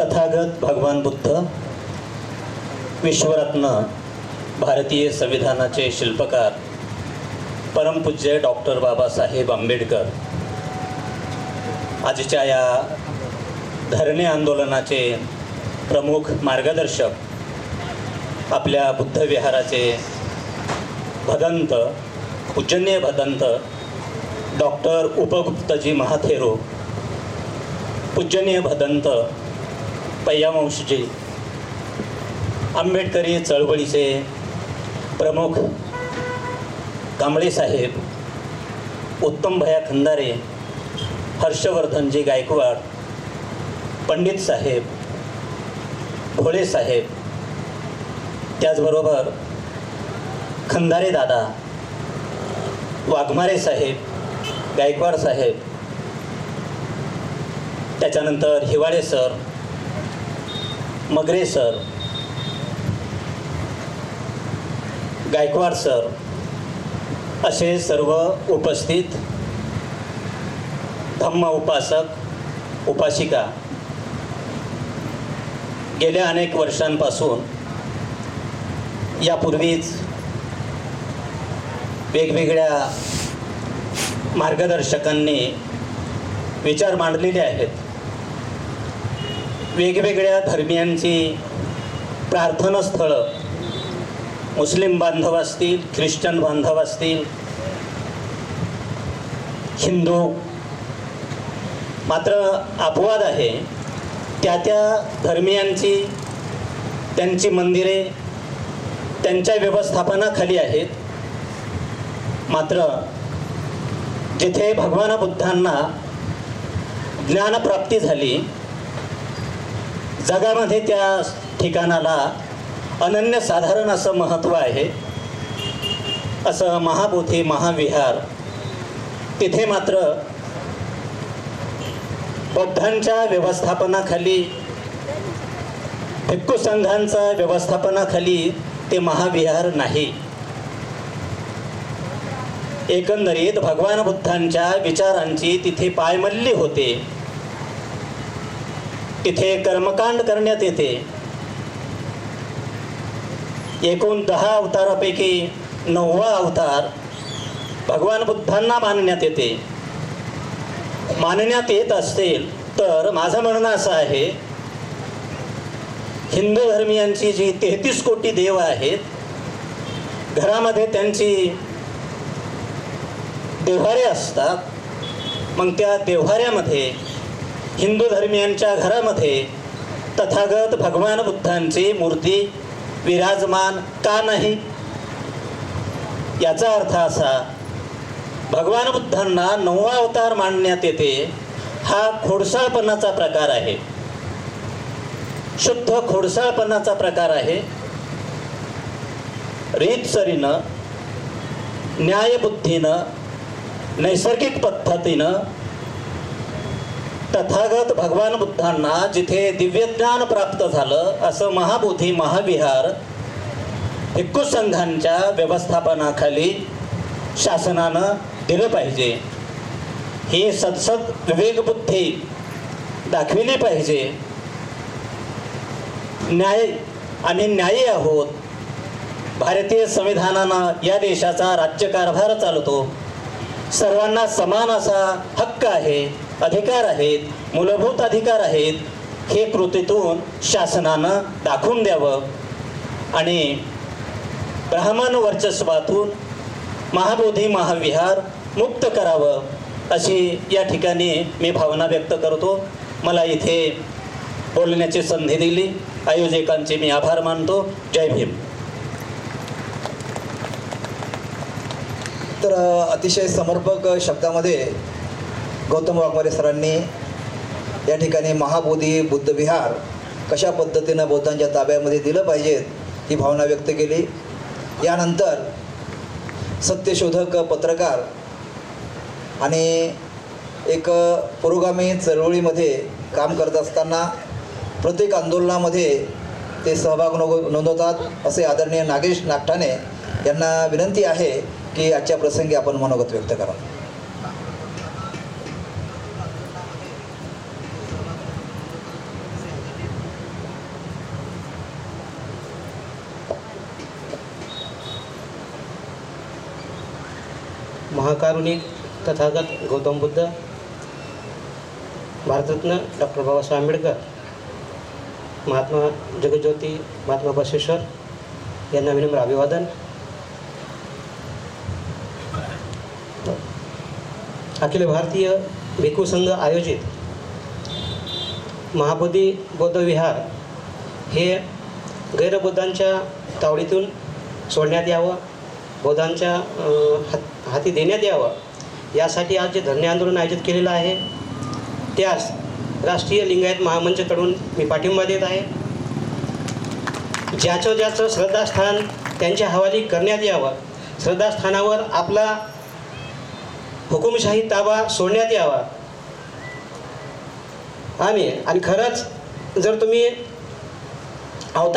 तथागत भगवान बुद्ध विश्वरत्न भारतीय संविधानाचे शिल्पकार परमपूज्य डॉक्टर बाबासाहेब आंबेडकर. आजच्या या धरणे आंदोलनाचे प्रमुख मार्गदर्शक आपल्या बुद्ध विहाराचे भदंत पूजनीय भदंत डॉक्टर उपगुप्तजी महाथेरो पूजनीय भदंत पय्यावंशजी आंबेडकरी चळवळीचे प्रमुख कांबळे साहेब उत्तम भया खंदारे हर्षवर्धनजी गायकवाड पंडित साहेब भोळे साहेब त्याचबरोबर खंदारे दादा वाघमारे साहेब गायकवाड साहेब त्याच्यानंतर Hiwale sir Magare sir. Gaikwad sir. असे सर्व उपस्थित धम्म उपासक उपासिका. गेल्या अनेक वर्षांपासून यापूर्वीच वेगवेगळ्या मार्गदर्शकांनी विचार मांडलेले आहेत. वेगवेगळ्या धर्मियांची प्रार्थनास्थळं मुस्लिम बांधव असतील ख्रिश्चन बांधव असतील हिंदू. मात्र अपवाद आहे. त्या त्या धर्मियांची त्यांची मंदिरे त्यांच्या व्यवस्थापनाखाली आहेत. मात्र जिथे भगवान बुद्धांना ज्ञानप्राप्ती झाली जगामध्ये त्या ठिकाणाला अनन्यसाधारण असं महत्त्व आहे. असं महाबोधी महाविहार तिथे मात्र बौद्धांच्या व्यवस्थापनाखाली भिक्खू संघांचा व्यवस्थापनाखाली ते महाविहार नाही. एकंदरीत भगवान बुद्धांच्या विचारांची तिथे पायमल्ली होते. तिथे कर्मकांड करण्यात येते. एकूण दहा अवतारापैकी नववा अवतार भगवान बुद्धांना मानण्यात येते. मानण्यात येत असतील तर माझं म्हणणं असं आहे हिंदू धर्मियांची जी तेहतीस कोटी देव आहेत घरामध्ये त्यांची देव्हारे असतात मग त्या देव्हाऱ्यामध्ये हिंदू धर्मियांच्या घरामध्ये तथागत भगवान बुद्धांची मूर्ती विराजमान का नाही? याचा अर्थ असा भगवान बुद्धांना नववा अवतार मानण्यात येते हा खोडसाळपणाचा प्रकार आहे. शुद्ध खोडसाळपणाचा प्रकार आहे. रीतसरीनं न्यायबुद्धीनं नैसर्गिक पद्धतीनं तथागत भगवान बुद्धांना जिथे दिव्यज्ञान प्राप्त झालं असं महाबोधी महाविहार भिक्खू संघांच्या व्यवस्थापनाखाली शासनानं दिलं पाहिजे. ही सदसद विवेकबुद्धी दाखविली पाहिजे. न्याय आम्ही न्यायी आहोत. भारतीय संविधानानं या देशाचा राज्यकारभार चालतो सर्वांना समान असा हक्क आहे. अधिकार आहेत मूलभूत अधिकार आहेत हे कृतीतून शासनानं दाखवून द्यावं. आणि ब्राह्मण वर्चस्वातून महाबोधी महाविहार मुक्त करावं अशी या ठिकाणी मी भावना व्यक्त करतो. मला इथे बोलण्याची संधी दिली. आयोजकांचे मी आभार मानतो. जय भीम. तर अतिशय समर्पक शब्दामध्ये गौतम वाघमारे सरांनी या ठिकाणी महाबोधी बुद्धविहार कशा पद्धतीनं बौद्धांच्या ताब्यामध्ये दिलं पाहिजेत ही भावना व्यक्त केली. यानंतर सत्यशोधक पत्रकार आणि एक पुरोगामी चळवळीमध्ये काम करत असताना प्रत्येक आंदोलनामध्ये ते सहभाग नो नोंदवतात असे आदरणीय नागेश नागठाणे यांना विनंती आहे की आजच्या प्रसंगी आपण मनोगत व्यक्त करा महाकारुणिक तथागत गौतम बुद्ध भारतरत्न डॉक्टर बाबासाहेब आंबेडकर महात्मा जगज्योती महात्मा बसवेश्वर यांना विनम्र अभिवादन. अखिल भारतीय भिक्खू संघ आयोजित महाबोधी बौद्ध विहार हे गैरबौद्धांच्या तावडीतून सोडण्यात यावं बौद्धांच्या अं, हाती देण्यात यावं. यासाठी आज जे धरणे आंदोलन आयोजित केलेलं आहे त्यास राष्ट्रीय लिंगायत महामंचकडून मी पाठिंबा देत आहे. ज्याचं ज्याचं श्रद्धास्थान त्यांच्या हवाली करण्यात यावं. श्रद्धास्थानावर आपला हुकुमशाही ताबा सोडण्यात यावा. आम्ही आणि खरंच जर तुम्ही अवतार